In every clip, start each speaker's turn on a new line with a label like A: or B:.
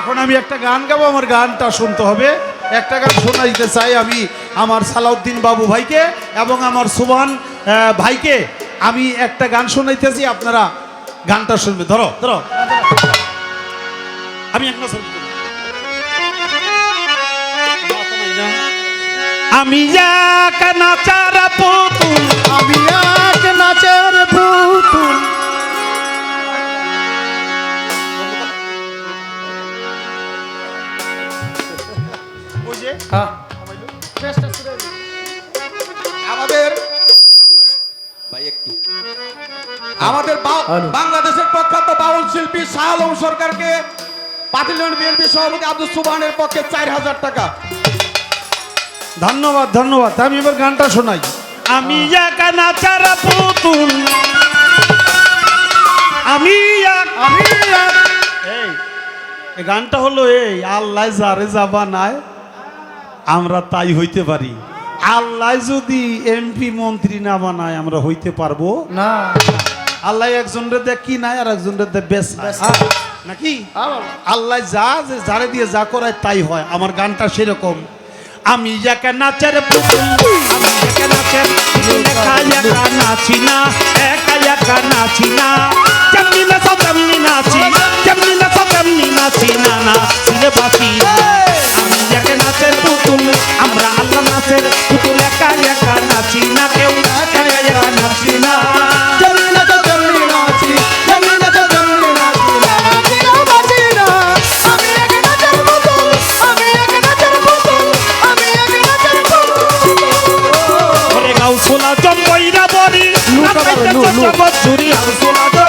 A: এখন আমি একটা গান গাবো, আমার গানটা শুনতে হবে। একটা গান শোনাইতে চাই আমি আমার সালাউদ্দিন বাবু ভাইকে এবং আমার সুবান ভাইকে। আমি একটা গান শোনাইতেছি, আপনারা গানটা শুনবে ধরো ধরো। আমি একটা আমি এক নাচারা পুতুল
B: আমি এক
C: আমাদের বাংলাদেশের প্রখ্যাত বাউল শিল্পী শাহ আলম সরকারকে পাটিলন বিএনপি সভাপতি আব্দুল সুবহানের পক্ষে চার হাজার টাকা।
A: ধন্যবাদ ধন্যবাদ। আমি এবার গানটা শোনাই। আমি একা নাচারা পুতুল। আমি
B: আমি
A: এই এই গানটা হলো এই আল্লাহ যারে যাবা নাই আমরা তাই হইতে পারি। আল্লাহ যদি এমপি মন্ত্রী না বানায় আমরা হইতে পারব?
B: না।
A: আল্লাহ একজন কি নাই আর একজন বেশ নাই। নাকি? আল্লাহ যা যে যারে দিয়ে যা করায় তাই হয় আমার গানটা সেরকম। আমি একা নাচের পুতুল আমি একা নাচের একা একা নাচি না একা একা নাচি না। যেমনি নাচো তেমনি নাচি তেমনি নাচি না না। বাঁচি না। জম্বইরা বরি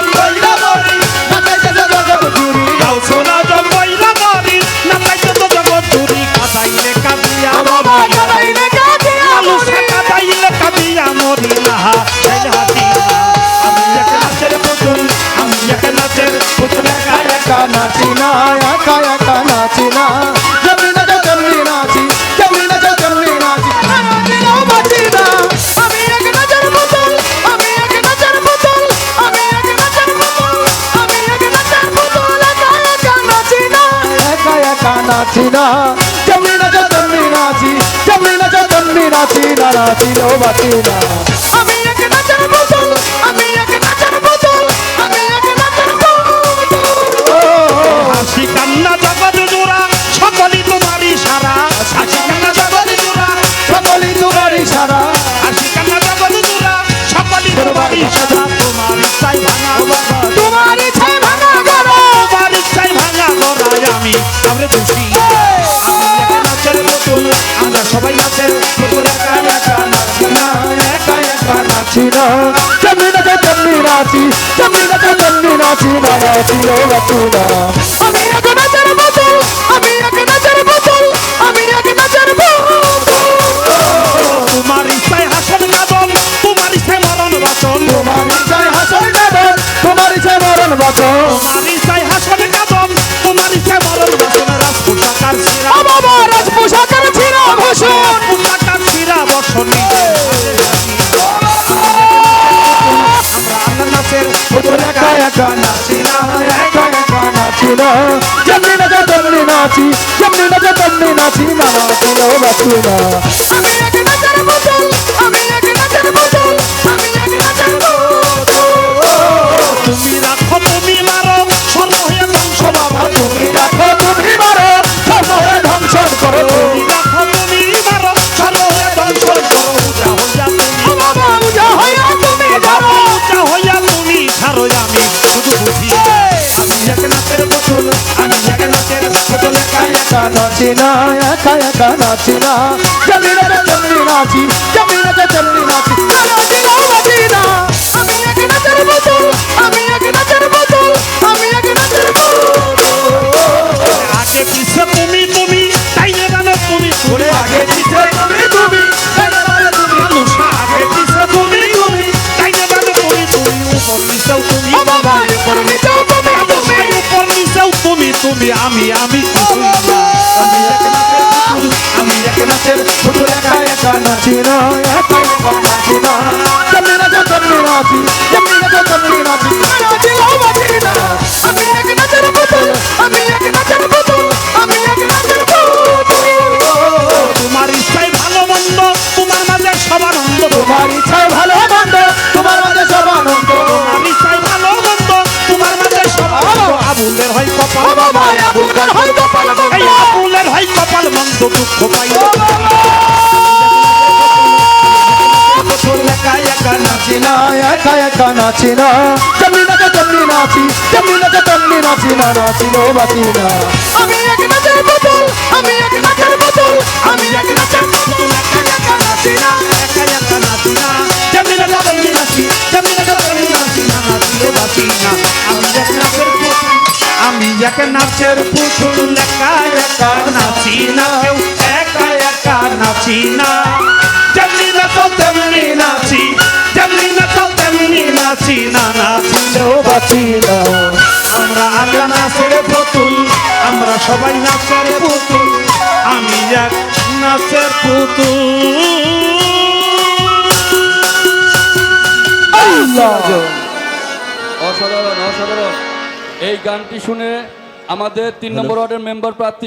B: তেমনি নাচি না নাচিও বাঁচি না আমি এক নাচের
A: না
B: যেমনি নাচো নাচি যেমনি নাচো না নাচি না আমি এক নাচের পুতুল আমি এক নাচের পুতুল আমি এক পুতুল
A: তোমার ইচ্ছাই হাসন কাদল তোমার ইচ্ছাই মরণ বাচন
B: তোমার ইচ্ছায় হাসর কাঁদন তোমার ইচ্ছায় মরণ বাঁচন
A: তোমার ইচ্ছাই হাসন কাদল তোমার ইচ্ছায় মরণ বাচন রাজ পোশাকার
B: বাবা রাজ যেমনি নাচো তেমনি নাচি যেমনি নাচো তেমনি নাচি না নাচিও বাঁচি না আমি এক নাচের পুতুল আমি এক নাচের পুতুল একা নাচি না একা একা নাচি না যেমনি নাচো তেমনি নাচি যেমনি নাচো তেমনি নাচি। না নাচি না বাঁচি না আমি এক নাচের পুতুল আমি এক নাচের পুতুল আমি এক নাচের পুতুল
A: আগে পিছে তুমি তুমি তাই জানো তুমি
B: ওরে আগে পিছে তুমি তুমি একেবারে তুমি।
A: মানুষ আগে পিছে তুমি তুমি তাই জানো তুমি তুমি। উপর নিচেও তুমি
B: বাবা উপর নিচেও। তুমি তুমি
A: উপর নিচেও তুমি তুমি আমি আমি কিছুই না।
B: আমি এক নাচের পুতুল আমি এক নাচের পুতুল একা একা নাচি না একা নাচি না যেমনি নাচো তেমনি নাচি মন্দ
A: দুঃখ পাইল একা একা নাচি
B: না একা একা নাচি না তেমনি আমি এক নাচের বোতল, আমি এক নাচের বোতল, আমি এক নাচের এক
A: নাচের পুতুল একা একা নাচি না, কেউ একা একা নাচি না। যেমনি নাচো, তেমনি নাচি, যেমনি নাচো, তেমনি নাচি না, নাচিলেও
B: বাঁচি না।
A: আমরা আল্লাহ নাচের পুতুল, আমরা সবাই নাচের পুতুল, আমি এক নাচের পুতুল।
D: গানটি শুনে আমাদের তিন নম্বর ওয়ার্ডের মেম্বার প্রার্থী